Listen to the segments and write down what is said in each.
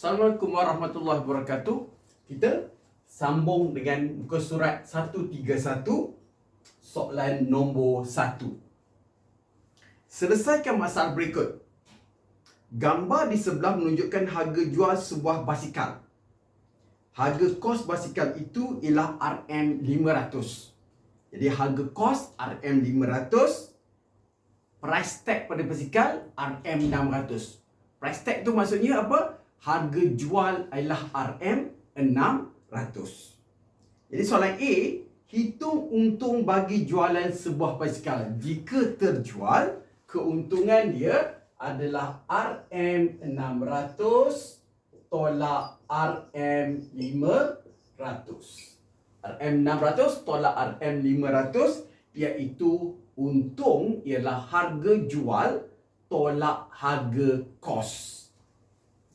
Assalamualaikum warahmatullahi wabarakatuh. Kita sambung dengan muka surat 131 soalan nombor 1. Selesaikan masalah berikut. Gambar di sebelah menunjukkan harga jual sebuah basikal. Harga kos basikal itu ialah RM500. Jadi harga kos RM500, price tag pada basikal RM600. Price tag tu maksudnya apa? Harga jual ialah RM600. Jadi soalan A, hitung untung bagi jualan sebuah basikal. Jika terjual, keuntungan dia adalah RM600 tolak RM500. RM600 tolak RM500 iaitu untung ialah harga jual tolak harga kos.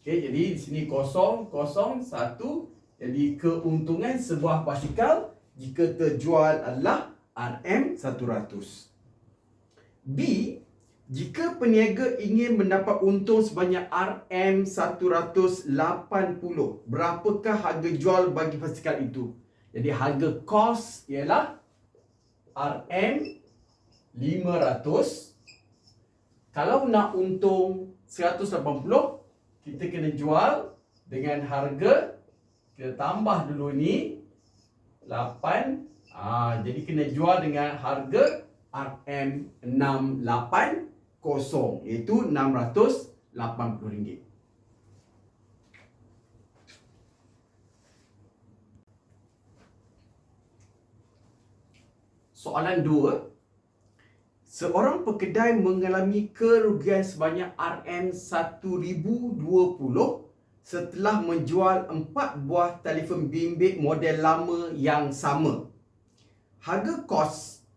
Okey, jadi di sini kosong, kosong, satu. Jadi keuntungan sebuah basikal jika terjual adalah RM100. B. Jika peniaga ingin mendapat untung sebanyak RM180, berapakah harga jual bagi basikal itu? Jadi harga kos ialah RM500. Kalau nak untung 180, kita kena jual dengan harga kita tambah dulu ni 8 ah jadi kena jual dengan harga RM680 iaitu RM680. Soalan 2 Seorang pekedai mengalami kerugian sebanyak RM1020 setelah menjual empat buah telefon bimbit model lama yang sama. Harga kos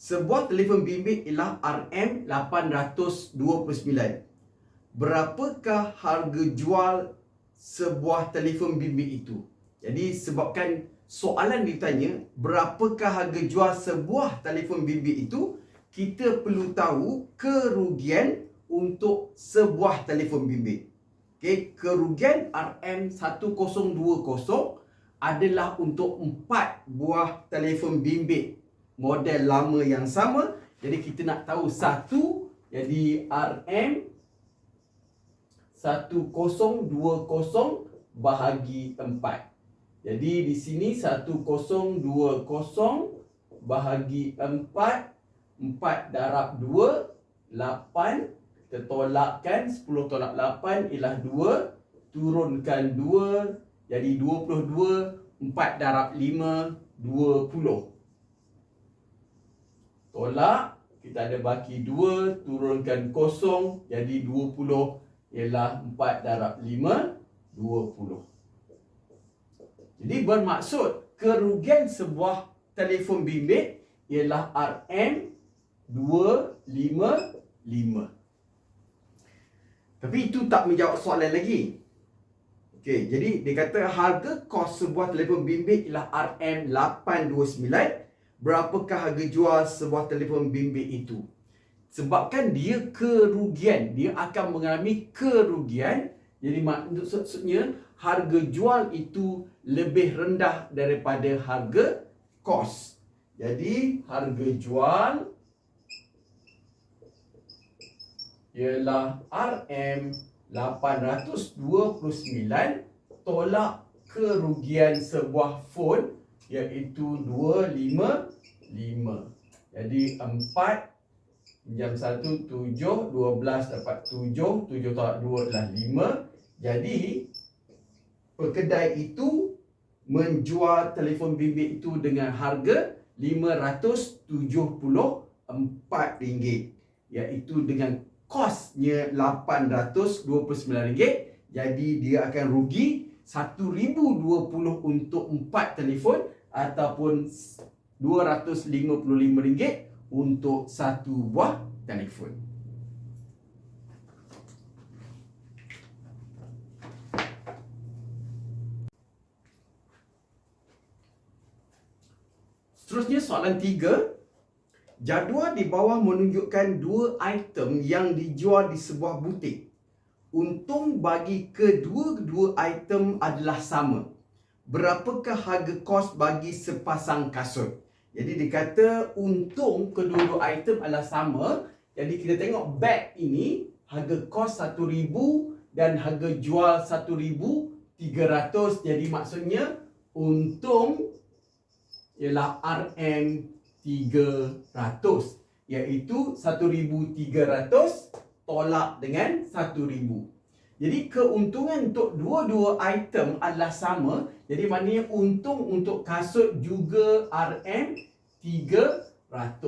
sebuah telefon bimbit ialah RM829. Berapakah harga jual sebuah telefon bimbit itu? Jadi sebabkan soalan ditanya berapakah harga jual sebuah telefon bimbit itu? Kita perlu tahu kerugian untuk sebuah telefon bimbit. Okey kerugian RM1020 adalah untuk empat buah telefon bimbit model lama yang sama. Jadi kita nak tahu satu jadi RM 1020 bahagi 4 jadi di sini 1020 bahagi 4 4 darab 2 8 kita tolakkan 10 tolak 8 ialah 2 turunkan 2 jadi 22 4 darab 5 20 tolak kita ada baki 2 turunkan 0 jadi 20 ialah 4 darab 5 20 jadi bermaksud kerugian sebuah telefon bimbit ialah RM255. Tapi itu tak menjawab soalan lagi. Okey, jadi dia kata harga kos sebuah telefon bimbit ialah RM829. Berapakah harga jual sebuah telefon bimbit itu? Sebabkan dia kerugian, dia akan mengalami kerugian. Jadi maksudnya harga jual itu lebih rendah daripada harga kos. Jadi harga jual ialah RM 829 tolak kerugian sebuah phone iaitu 255. Jadi 4 jam 1 7 12 dapat 7 7 tolak 2 adalah 5. Jadi pekedai itu menjual telefon bimbit itu dengan harga RM574 iaitu dengan kosnya RM829 jadi dia akan rugi RM1020 untuk 4 telefon ataupun RM255 untuk satu buah telefon. Seterusnya soalan tiga. Jadual di bawah menunjukkan dua item yang dijual di sebuah butik. Untung bagi kedua-dua item adalah sama. Berapakah harga kos bagi sepasang kasut? Jadi dikata untung kedua-dua item adalah sama. Jadi kita tengok bag ini harga kos RM1,000 dan harga jual RM1,300. Jadi maksudnya untung ialah RM300 iaitu 1300 tolak dengan 1000. Jadi keuntungan untuk dua-dua item adalah sama. Jadi maknanya untung untuk kasut juga RM300.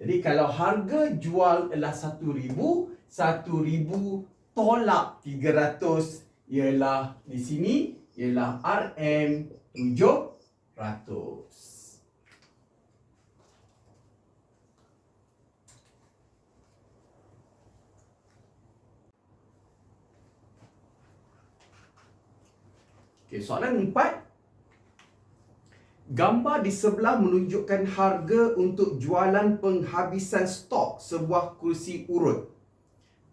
Jadi kalau harga jual ialah 1000, 1000 tolak 300 ialah di sini ialah RM700. Okey, soalan empat. Gambar di sebelah menunjukkan harga untuk jualan penghabisan stok sebuah kursi urut.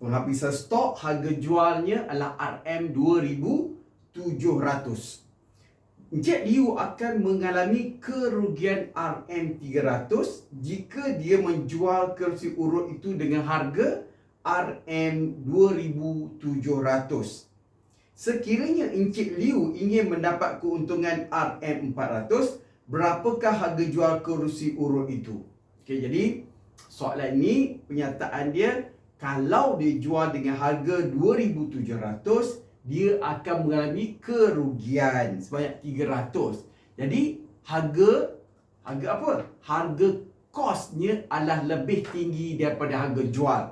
Penghabisan stok harga jualnya adalah RM2,700. Encik Liu akan mengalami kerugian RM300 jika dia menjual kursi urut itu dengan harga RM2,700. Sekiranya Encik Liu ingin mendapat keuntungan RM400, berapakah harga jual kerusi urut itu? Okey, jadi soalan ini penyataan dia kalau dia jual dengan harga 2700 dia akan mengalami kerugian sebanyak 300. Jadi harga harga apa? Harga kosnya adalah lebih tinggi daripada harga jual.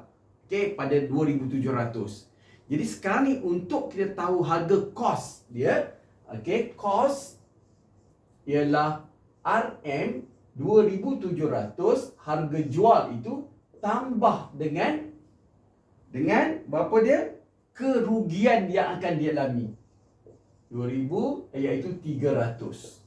Okey, pada 2700. Jadi sekarang ni untuk kita tahu harga kos dia, okey, kos ialah RM 2700 harga jual itu tambah dengan dengan berapa dia? Kerugian yang akan dia alami. 2000 iaitu 300.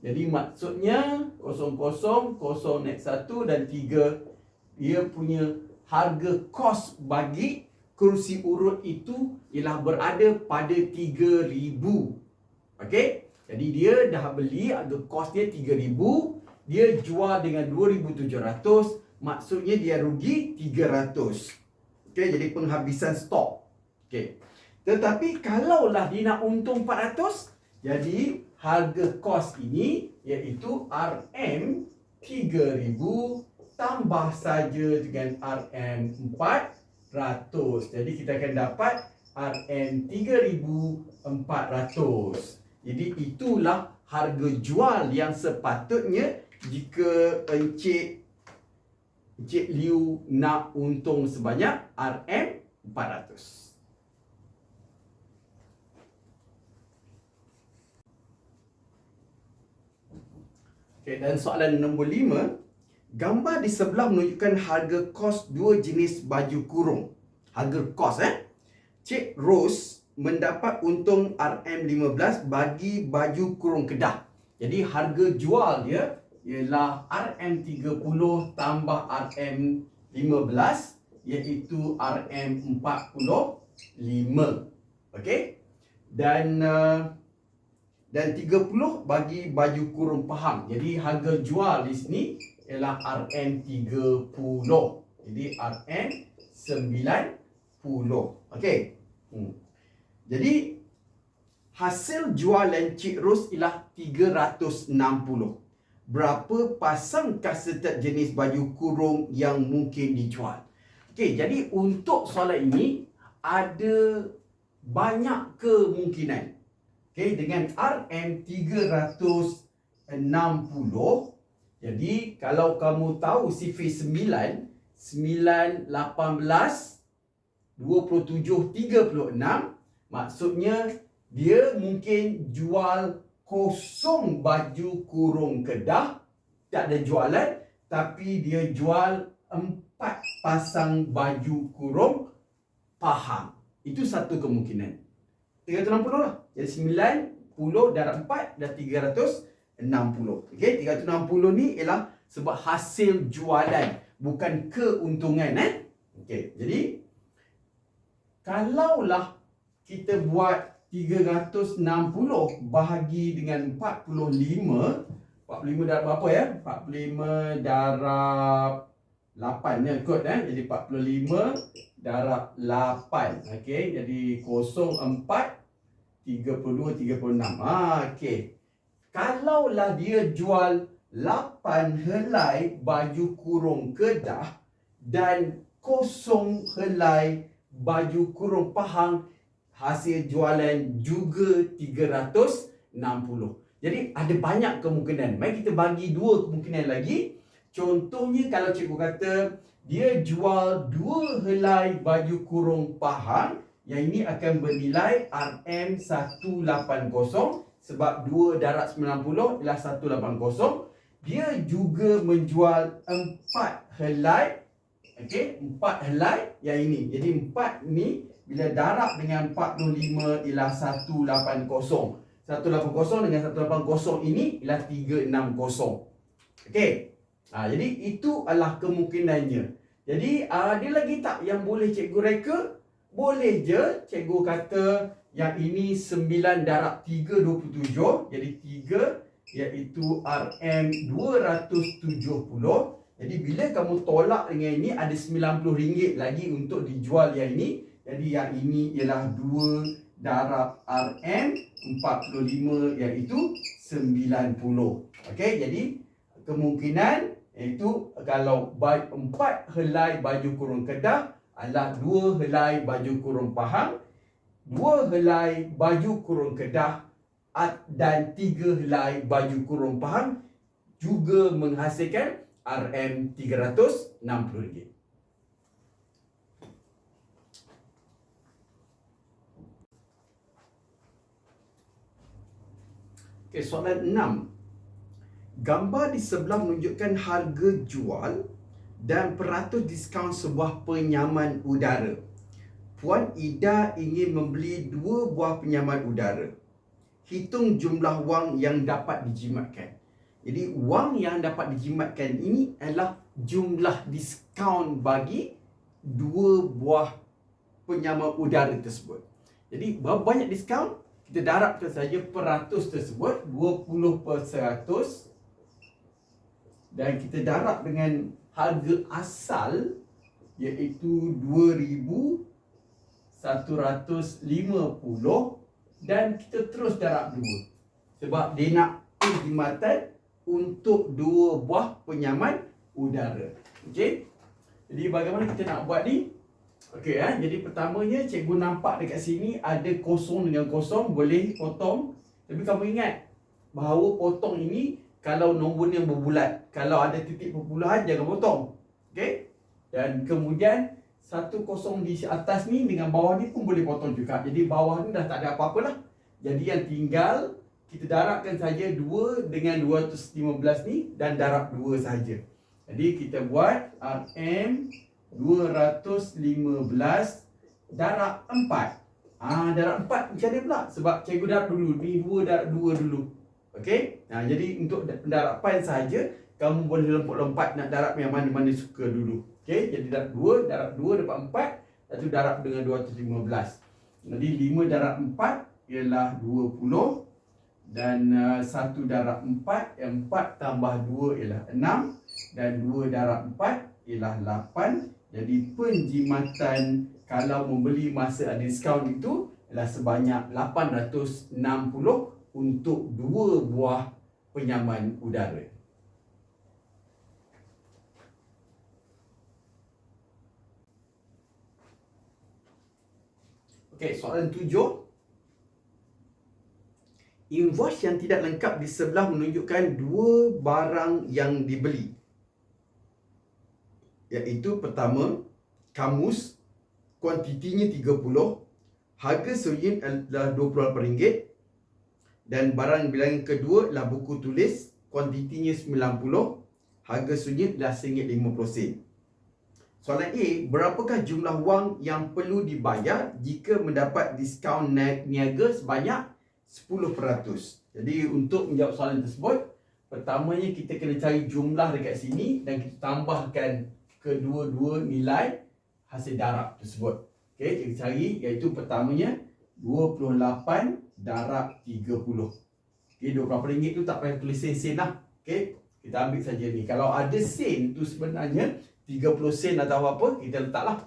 Jadi maksudnya 00 0 net 1 dan 3 dia punya harga kos bagi kerusi urut itu ialah berada pada 3000. Okey? Jadi dia dah beli harga kos dia 3000, dia jual dengan 2700, maksudnya dia rugi 300. Okey, jadi penghabisan stok. Okey. Tetapi kalaulah dia nak untung 400, jadi harga kos ini iaitu RM 3000 tambah saja dengan RM 4 ratus. Jadi kita akan dapat RM 3400. Jadi itulah harga jual yang sepatutnya jika Encik Encik Liu nak untung sebanyak RM 400. Okay, dan soalan nombor lima, Gambar di sebelah menunjukkan harga kos dua jenis baju kurung. Harga kos eh. Cik Rose mendapat untung RM15 bagi baju kurung kedah. Jadi harga jual dia ialah RM30 tambah RM15 iaitu RM45. Okey? Dan uh, dan 30 bagi baju kurung pahang. Jadi harga jual di sini ialah RM30. Jadi RM90. Okey. Hmm. Jadi hasil jualan Cik Ros ialah 360. Berapa pasang kasetet jenis baju kurung yang mungkin dijual? Okey, jadi untuk soalan ini ada banyak kemungkinan. Okay, dengan RM 360 Jadi kalau kamu tahu sifir 9 9, 18 27, 36 Maksudnya dia mungkin jual kosong baju kurung kedah Tak ada jualan Tapi dia jual empat pasang baju kurung paham. Itu satu kemungkinan. 360 lah. Jadi 90 darab 4 dah 360. Okey, 360 ni ialah sebab hasil jualan bukan keuntungan eh. Okey, jadi kalaulah kita buat 360 bahagi dengan 45 45 darab berapa ya? 45 darab 8 ya kot eh. Jadi 45 darab 8. Okey, jadi 04 32 36. Ah okey. Kalaulah dia jual 8 helai baju kurung kedah dan kosong helai baju kurung pahang hasil jualan juga 360. Jadi ada banyak kemungkinan. Mari kita bagi dua kemungkinan lagi. Contohnya kalau cikgu kata dia jual dua helai baju kurung pahang yang ini akan bernilai RM180 sebab 2 darab 90 ialah 180. Dia juga menjual empat helai Okey, empat helai yang ini. Jadi empat ni bila darab dengan 45 ialah 180. 180 dengan 180 ini ialah 360. Okey. Ha, jadi itu adalah kemungkinannya. Jadi ada uh, lagi tak yang boleh cikgu reka? Boleh je cikgu kata yang ini 9 darab 3 27. Jadi 3 iaitu RM 270. Jadi bila kamu tolak dengan ini ada RM90 lagi untuk dijual yang ini. Jadi yang ini ialah 2 darab RM 45 iaitu 90. Okey, jadi kemungkinan iaitu kalau 4 helai baju kurung kedah adalah 2 helai baju kurung pahang, 2 helai baju kurung kedah dan 3 helai baju kurung pahang juga menghasilkan RM 360. Okay, soalan 6. Gambar di sebelah menunjukkan harga jual dan peratus diskaun sebuah penyaman udara. Puan Ida ingin membeli dua buah penyaman udara. Hitung jumlah wang yang dapat dijimatkan. Jadi wang yang dapat dijimatkan ini adalah jumlah diskaun bagi dua buah penyaman udara tersebut. Jadi berapa banyak diskaun? Kita darabkan saja peratus tersebut 20 per seratus dan kita darab dengan harga asal iaitu 2150 dan kita terus darab dua sebab dia nak perkhidmatan untuk dua buah penyaman udara. Okey. Jadi bagaimana kita nak buat ni? Okey eh. Jadi pertamanya cikgu nampak dekat sini ada kosong dengan kosong boleh potong. Tapi kamu ingat bahawa potong ini kalau nombor yang berbulat. Kalau ada titik perpuluhan jangan potong. Okey. Dan kemudian satu kosong di atas ni dengan bawah ni pun boleh potong juga. Jadi bawah ni dah tak ada apa-apa lah. Jadi yang tinggal kita darabkan saja 2 dengan 215 ni dan darab 2 saja. Jadi kita buat RM 215 darab 4. Ah darab 4 macam mana pula? Sebab cikgu darab dulu. Ni 2 darab 2 dulu. Okey? Nah, jadi untuk pendarapan saja kamu boleh lompat-lompat nak darab yang mana-mana suka dulu. Okey? Jadi darab 2, darab 2 dapat 4, lepas tu darab dengan 215. Jadi 5 darab 4 ialah 20 dan uh, satu darab empat empat tambah dua ialah enam dan dua darab empat ialah lapan jadi penjimatan kalau membeli masa ada diskaun itu ialah sebanyak 860 untuk dua buah penyaman udara Okey, soalan tujuh invoice yang tidak lengkap di sebelah menunjukkan dua barang yang dibeli. Iaitu pertama, kamus kuantitinya 30, harga seunit adalah RM28 dan barang bilangan kedua adalah buku tulis kuantitinya 90, harga seunit adalah RM1.50. Soalan A, berapakah jumlah wang yang perlu dibayar jika mendapat diskaun niaga sebanyak 10%. Jadi untuk menjawab soalan tersebut, pertamanya kita kena cari jumlah dekat sini dan kita tambahkan kedua-dua nilai hasil darab tersebut. Okey, kita cari iaitu pertamanya 28 darab 30. Okey, RM28 tu tak payah tulis sen-sen lah. Okey, kita ambil saja ni. Kalau ada sen tu sebenarnya 30 sen atau apa, kita letaklah.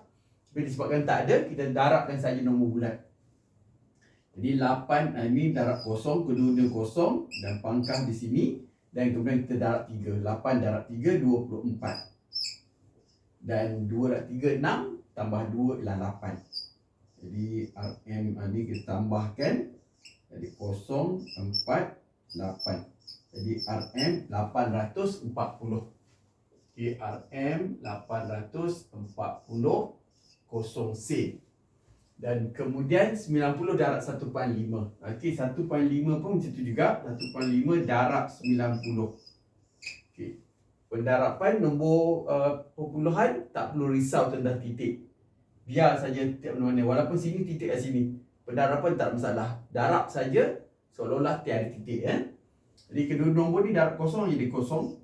Tapi disebabkan tak ada, kita darabkan saja nombor bulat. Jadi 8 eh, ini darab kosong, kedua-dua kosong dan pangkah di sini dan kemudian kita darab 3. 8 darab 3 24. Dan 2 darab 3 6 tambah 2 ialah 8. Jadi RM ni kita tambahkan jadi 0 4 8. Jadi RM 840. Okey RM 840 kosong C. Dan kemudian 90 darab 1.5. Okey 1.5 pun macam tu juga. 1.5 darab 90. Okey pendarapan nombor uh, perpuluhan tak perlu risau tentang titik. Biar saja tiap mana-mana. Walaupun sini titik kat sini. Pendarapan tak masalah. Darab saja seolah-olah tiada titik. Eh? Jadi kedua nombor ni darab kosong jadi kosong.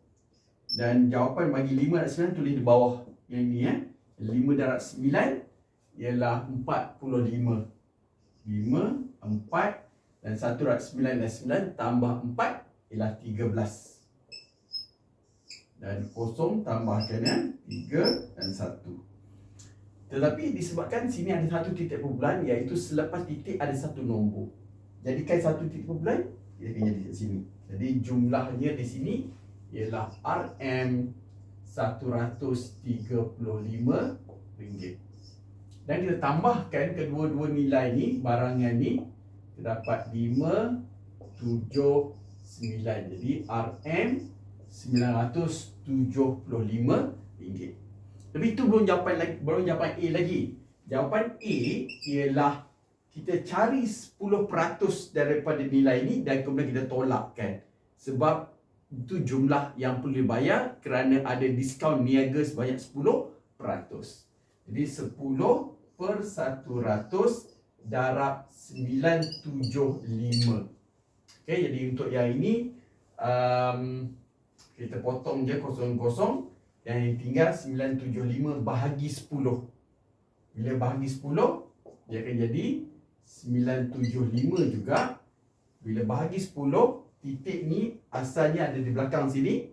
Dan jawapan bagi 5 darab 9 tulis di bawah yang ini. Eh? 5 darab 9 ialah 45. 5, 4 dan 1 darab 9 dan 9 tambah 4 ialah 13 dan kosong tambahkan yang tiga dan satu. Tetapi disebabkan sini ada satu titik perbulan iaitu selepas titik ada satu nombor. Jadikan satu titik perbulan akan jadi di sini. Jadi jumlahnya di sini ialah RM 135 ringgit. Dan kita tambahkan kedua-dua nilai ni, barangan ni, kita dapat 5, 7, 9. Jadi RM RM975. Tapi itu belum jawapan lagi, belum jawapan A lagi. Jawapan A ialah kita cari 10% daripada nilai ini dan kemudian kita tolakkan. Sebab itu jumlah yang perlu dibayar kerana ada diskaun niaga sebanyak 10%. Jadi 10 per 100 darab 975. Okay, jadi untuk yang ini um, kita potong je kosong-kosong yang tinggal 975 bahagi 10 bila bahagi 10 dia akan jadi 975 juga. Bila bahagi 10 titik ni asalnya ada di belakang sini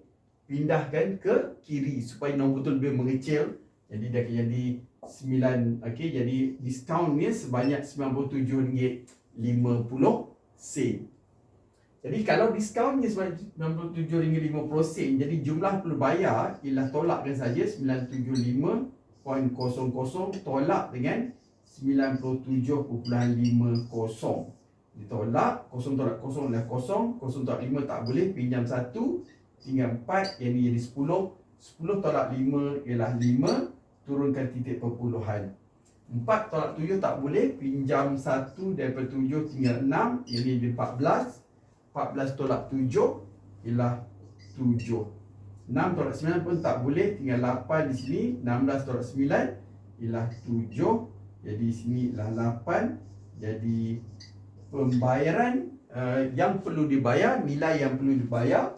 pindahkan ke kiri supaya nombor tu lebih mengecil. Jadi dia akan jadi 9 okey jadi diskaunnya sebanyak RM97.50 sen jadi kalau sebanyak RM97.50 Jadi jumlah perlu bayar Ialah tolakkan saja 975.00 Tolak dengan 97.50 Ditolak Kosong tolak kosong adalah kosong Kosong tolak 5 tak boleh Pinjam 1 Tinggal 4 Yang ni jadi 10 10 tolak 5 ialah 5 Turunkan titik perpuluhan. 4 tolak 7 tak boleh Pinjam 1 daripada 7 tinggal 6 Yang ni jadi 14 14 tolak 7 ialah 7. 6 tolak 9 pun tak boleh. Tinggal 8 di sini. 16 tolak 9 ialah 7. Jadi sini ialah 8. Jadi pembayaran uh, yang perlu dibayar, nilai yang perlu dibayar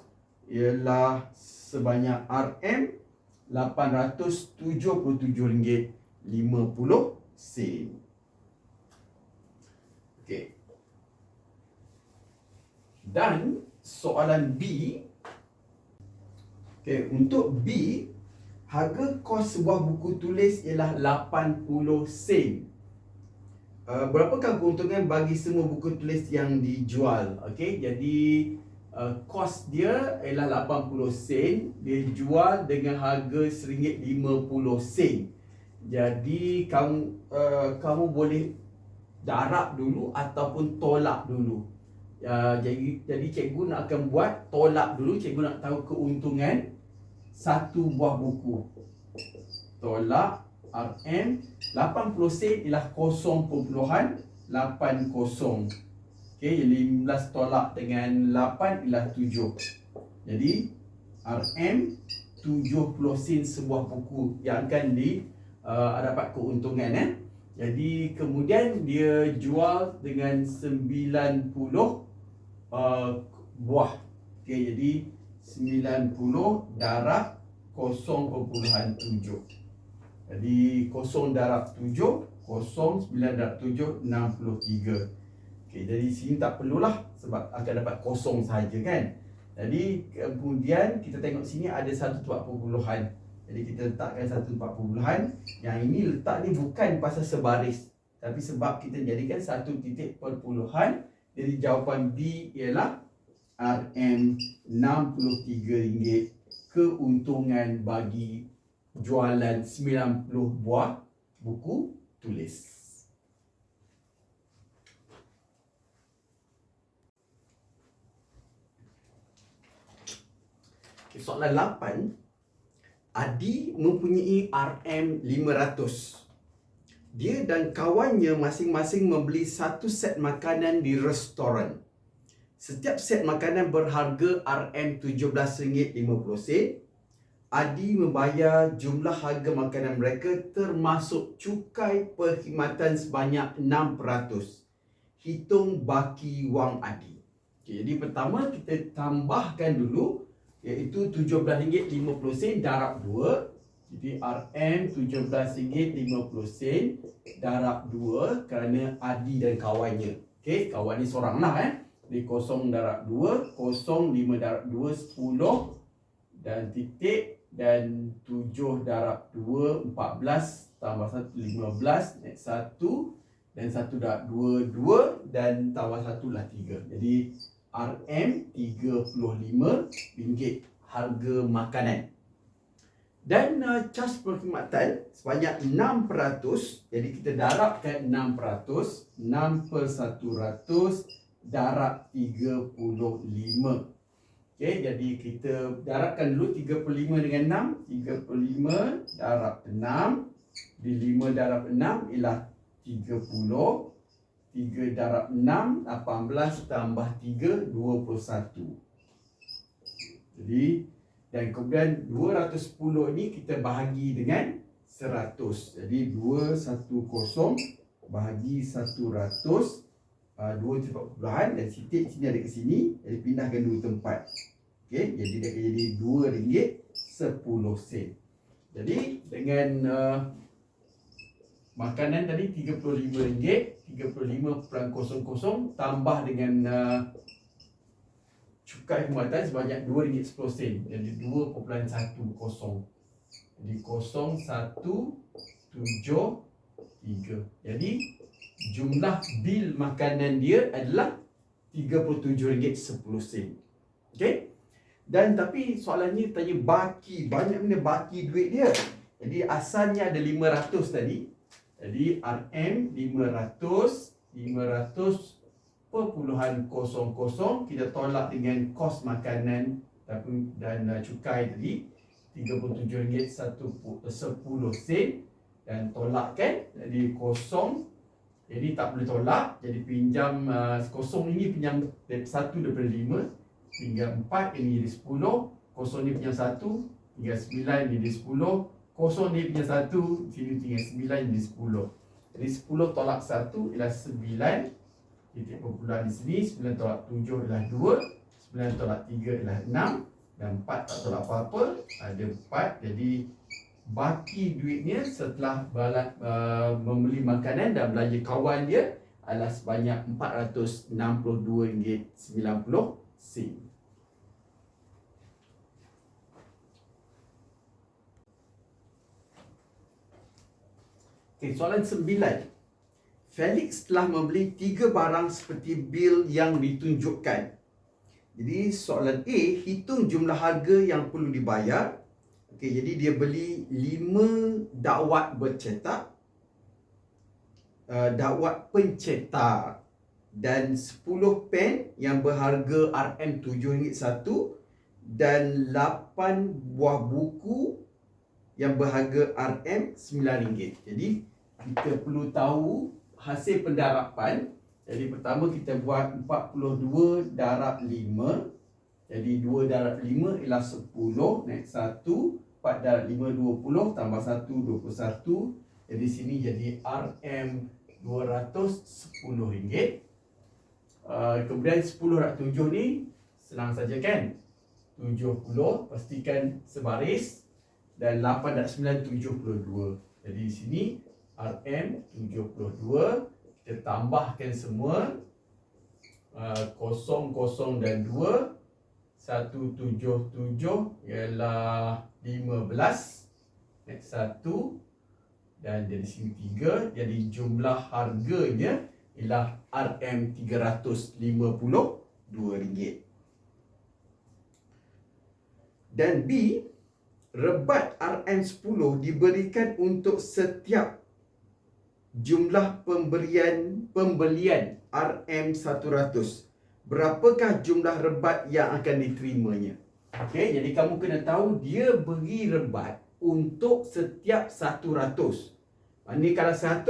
ialah sebanyak RM RM877.50 Okay. Dan soalan B okay, Untuk B Harga kos sebuah buku tulis ialah 80 sen. Uh, Berapakah keuntungan bagi semua buku tulis yang dijual? Okay, Jadi uh, kos dia ialah 80 sen. Dia jual dengan harga RM1.50 sen. Jadi kamu uh, kamu boleh darab dulu ataupun tolak dulu uh, jadi jadi cikgu nak akan buat tolak dulu cikgu nak tahu keuntungan satu buah buku. Tolak RM 80 sen ialah 0.80 okey jadi 15 tolak dengan 8 ialah 7 jadi RM 70 sen sebuah buku yang akan di uh, dapat keuntungan eh. Jadi kemudian dia jual dengan 90 uh, buah. Okey, jadi 90 darab 0.7. Jadi 0 darab 7, 0 9 darab 7 63. Okey, jadi sini tak perlulah sebab akan dapat kosong saja kan. Jadi kemudian kita tengok sini ada satu tempat perpuluhan. Jadi kita letakkan satu tempat perpuluhan. Yang ini letak ni bukan pasal sebaris. Tapi sebab kita jadikan satu titik perpuluhan. Jadi jawapan B ialah RM63 keuntungan bagi jualan 90 buah buku tulis. Soalan 8. Adi mempunyai RM500. Dia dan kawannya masing-masing membeli satu set makanan di restoran. Setiap set makanan berharga RM17.50. Adi membayar jumlah harga makanan mereka termasuk cukai perkhidmatan sebanyak 6%. Hitung baki wang Adi. Okay, jadi pertama kita tambahkan dulu iaitu RM17.50 darab 2. Jadi RM17.50 darab 2 kerana Adi dan kawannya. Okey, kawan ni seorang lah eh. Di kosong darab 2 kosong 5 darab 2 10 dan titik dan 7 darab 2 14 tambah 1 15 naik 1 dan 1 darab 2 2 dan tambah 1 lah 3 jadi RM 35 ringgit harga makanan dan uh, cas perkhidmatan sebanyak 6% jadi kita darabkan 6% 6 per 100 darab 35. Okey, jadi kita darabkan dulu 35 dengan 6. 35 darab 6. Di 5 darab 6 ialah 30. 3 darab 6, 18 tambah 3, 21. Jadi, dan kemudian 210 ni kita bahagi dengan 100. Jadi, 210 bahagi 100 uh, dua tempat perpuluhan dan titik sini ada ke sini jadi pindahkan dua tempat okey jadi dia akan jadi dua ringgit sepuluh sen jadi dengan uh, makanan tadi tiga puluh lima ringgit tiga puluh lima perang kosong kosong tambah dengan uh, cukai pembuatan sebanyak dua ringgit sepuluh sen jadi dua perpuluhan satu kosong jadi kosong satu tujuh tiga jadi jumlah bil makanan dia adalah RM37.10. Okey? Dan tapi soalannya tanya baki, banyak mana baki duit dia. Jadi asalnya ada 500 tadi. Jadi RM 500 500 perpuluhan kosong kosong kita tolak dengan kos makanan dan uh, cukai tadi RM37.10 sen dan tolakkan jadi kosong jadi tak boleh tolak. Jadi pinjam uh, kosong ini pinjam satu daripada lima. Pinjam empat ini jadi sepuluh. Kosong ni pinjam satu. Tinggal sembilan jadi sepuluh. Kosong ni pinjam satu. Sini tinggal sembilan jadi sepuluh. Jadi sepuluh tolak satu ialah sembilan. Titik perpuluhan di sini. Sembilan tolak tujuh ialah dua. Sembilan tolak tiga ialah enam. Dan empat tak tolak apa-apa. Ada empat. Jadi baki duitnya setelah balat, uh, membeli makanan dan belanja kawan dia adalah sebanyak RM462.90 sen. Okay, soalan sembilan. Felix telah membeli tiga barang seperti bil yang ditunjukkan. Jadi soalan A, hitung jumlah harga yang perlu dibayar Okey, jadi dia beli 5 dakwat bercetak uh, dakwat pencetak dan 10 pen yang berharga RM7 satu dan 8 buah buku yang berharga RM9 Jadi kita perlu tahu hasil pendarapan. Jadi pertama kita buat 42 darab 5. Jadi 2 darab 5 ialah 10 naik 1 4 darab 5, 20 tambah 1, 21 Jadi sini jadi RM 210 ringgit. Uh, Kemudian 10 darab 7 ni senang saja kan? 70 pastikan sebaris. Dan 8 dan 9 72 jadi di sini RM 72 kita tambahkan semua uh, kosong kosong dan 2 177 ialah 15 next 1 dan jadi sini 3 jadi jumlah harganya ialah RM 352 ringgit. Dan B rebat RM10 diberikan untuk setiap jumlah pemberian pembelian RM100 berapakah jumlah rebat yang akan diterimanya? Okey jadi kamu kena tahu dia beri rebat untuk setiap 100 ini kalau 100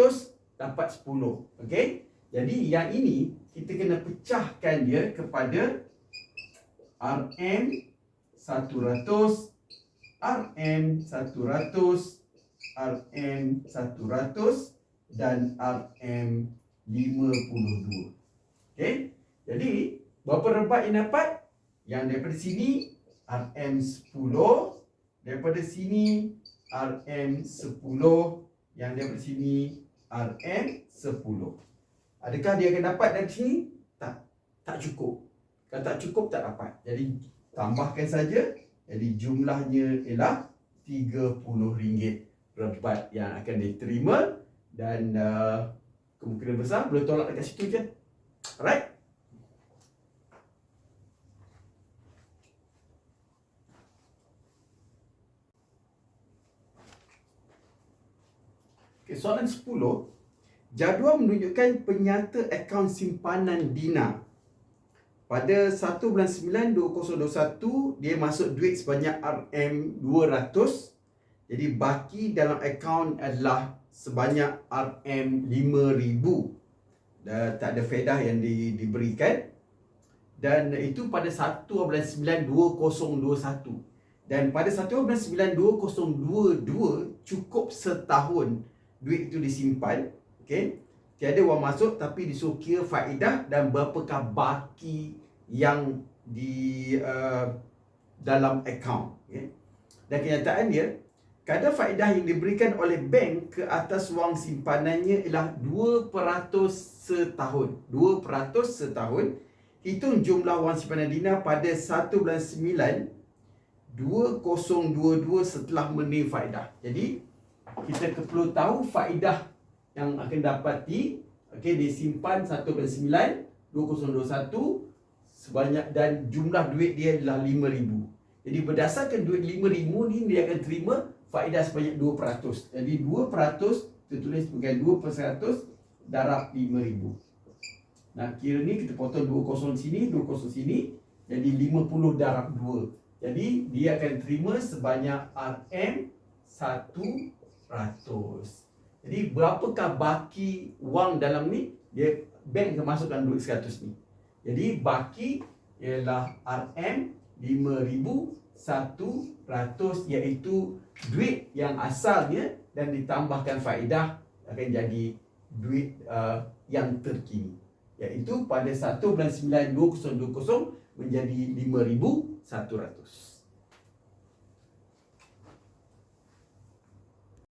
dapat 10 okey? Jadi yang ini kita kena pecahkan dia kepada RM 100 RM 100 RM 100 dan RM 52 Okey? Jadi berapa rebat yang dapat? Yang daripada sini RM 10 daripada sini RM 10 yang daripada sini RM 10 adakah dia akan dapat dari sini? Tak. Tak cukup. Kalau tak cukup tak dapat. Jadi tambahkan saja. Jadi jumlahnya ialah RM30 rebat yang akan diterima dan uh, kemungkinan besar boleh tolak dekat situ je. Alright? Okay, soalan 10 Jadual menunjukkan penyata akaun simpanan Dina. Pada 1 bulan 9 2021 dia masuk duit sebanyak RM200 jadi baki dalam akaun adalah sebanyak RM5000 dan tak ada faedah yang di, diberikan. Dan itu pada 1 bulan 9 2021 dan pada 1 bulan 9 2022 cukup setahun duit itu disimpan okey? Tiada wang masuk tapi disuruh kira faedah dan berapakah baki yang di uh, dalam akaun okay. dan kenyataan dia kadar faedah yang diberikan oleh bank ke atas wang simpanannya ialah 2% setahun. 2% setahun hitung jumlah wang simpanan Dina pada 1 bulan 9 2022 setelah menerima faedah. Jadi kita perlu tahu faedah yang akan dapati okey disimpan 1 bulan 9 2021 sebanyak dan jumlah duit dia adalah 5000 jadi berdasarkan duit 5000 ni dia akan terima faedah sebanyak 2% jadi 2% kita tulis sebagai 2% darab 5000 nah kira ni kita potong 20 sini 20 sini jadi 50 darab 2 jadi dia akan terima sebanyak RM 100 jadi berapakah baki wang dalam ni? Dia bank akan masukkan duit 100 ni. Jadi baki ialah RM 5100 iaitu duit yang asalnya dan ditambahkan faedah akan jadi duit uh, yang terkini. Iaitu pada 1 bulan 9 2020 menjadi 5100.